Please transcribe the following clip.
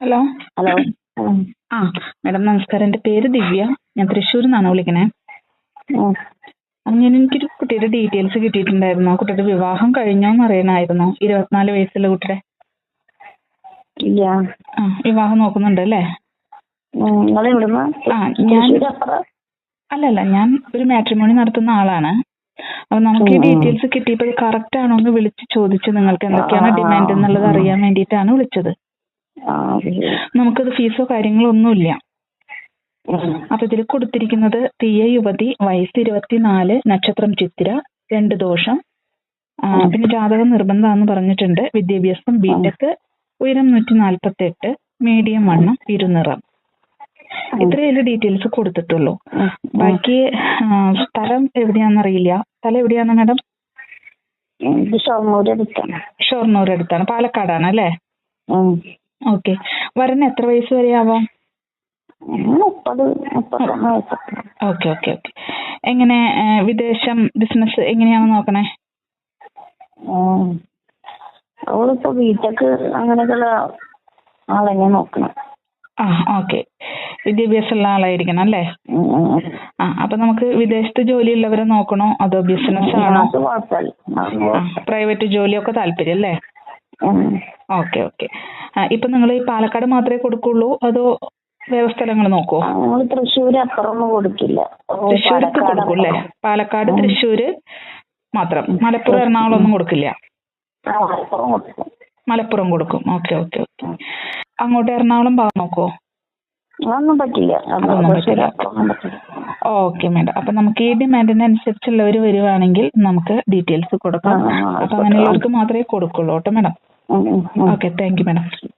Hello? Hello. ആ madam നമസ്കാരം. എന്റെ പേര് ദിവ്യ. ഞാൻ തൃശ്ശൂരിൽ നിന്നാണ് വിളിക്കണേ അങ്ങനെ അപ്പം എനിക്കൊരു കുട്ടിയുടെ ഡീറ്റെയിൽസ് കിട്ടിയിട്ടുണ്ടായിരുന്നു. കുട്ടിയുടെ വിവാഹം കഴിഞ്ഞോ എന്ന് അറിയണമായിരുന്നു ഇരുപത്തിനാല് വയസ്സുള്ള കുട്ടിയുടെ. ആ വിവാഹം നോക്കുന്നുണ്ട് അല്ലേ? ആ ഞാൻ അല്ലല്ല ഞാൻ ഒരു മാട്രിമോണി നടത്തുന്ന ആളാണ്. അപ്പോൾ നമുക്ക് ഈ ഡീറ്റെയിൽസ് കിട്ടിയപ്പോൾ കറക്റ്റ് ആണോ എന്ന് വിളിച്ച് ചോദിച്ച് നിങ്ങൾക്ക് എന്തൊക്കെയാണ് ഡിമാൻഡ് എന്നുള്ളത് അറിയാൻ വേണ്ടിയിട്ടാണ് വിളിച്ചത്. നമുക്കത് ഫീസോ കാര്യങ്ങളോ ഒന്നുമില്ല. അപ്പൊ ഇതിൽ കൊടുത്തിരിക്കുന്നത് തീയ യുവതി വയസ്സ് ഇരുപത്തിനാല് നക്ഷത്രം ചിത്തിര രണ്ട് ദോഷം പിന്നെ ജാതകം നിർബന്ധമാണെന്ന് പറഞ്ഞിട്ടുണ്ട്. വിദ്യാഭ്യാസം ബിടെക് ഉയരം നൂറ്റി നാൽപ്പത്തി എട്ട് മീഡിയം വണ്ണം ഇരുനിറം. ഇത്രയുള്ള ഡീറ്റെയിൽസ് കൊടുത്തിട്ടുള്ളൂ. ബാക്കി സ്ഥലം എവിടെയാണെന്നറിയില്ല സ്ഥലം എവിടെയാണ് മാഡം? ഷൊർണൂർ അടുത്താണ് ഷൊർണൂർ അടുത്താണ് പാലക്കാടാണ് അല്ലേ. ഓക്കെ വരന് എത്ര വയസ്സ് വരെ ആവാം ഓക്കേ ഓക്കേ ഓക്കേ. എങ്ങനെ ഏഹ് വിദേശം ബിസിനസ് എങ്ങനെയാണ് നോക്കണേ. അവളിപ്പോ ബിടെക് അങ്ങനെയൊക്കെയുള്ള ആളെന്നെ നോക്കണം ആ ഓക്കെ വിദ്യാഭ്യാസമുള്ള ആളായിരിക്കണം അല്ലേ ഉം. ഉം. ഉം. ആ അപ്പൊ നമുക്ക് വിദേശത്ത് ജോലിയുള്ളവരെ നോക്കണോ അതോ ബിസിനസ് കുഴപ്പമില്ല. പ്രൈവറ്റ് ജോലിയൊക്കെ താല്പര്യം അല്ലേ. Okay okay. ഇപ്പൊ നിങ്ങൾ ഈ പാലക്കാട് മാത്രമേ കൊടുക്കുള്ളൂ അതോ വേറെ സ്ഥലങ്ങൾ നോക്കോ? ഞങ്ങൾ തൃശ്ശൂർ കൊടുക്കില്ല. തൃശ്ശൂർക്ക് കൊടുക്കും അല്ലേ പാലക്കാട് തൃശൂർ തൃശ്ശൂര് മാത്രം. മലപ്പുറം എറണാകുളം ഒന്നും കൊടുക്കില്ല മലപ്പുറം കൊടുക്കും. Okay okay okay. അങ്ങോട്ട് എറണാകുളം ഭാഗം നോക്കോ? അതൊന്നും പറ്റില്ല. അതൊന്നും ഓക്കെ മേഡം. അപ്പൊ നമുക്ക് ഈ ഡിമാൻഡിനനുസരിച്ചുള്ളവർ വരുവാണെങ്കിൽ നമുക്ക് ഡീറ്റെയിൽസ് കൊടുക്കാം. അപ്പൊ അങ്ങനെയുള്ളവർക്ക് മാത്രമേ കൊടുക്കുള്ളൂ. കേട്ടോ madam. Okay, thank you, madam.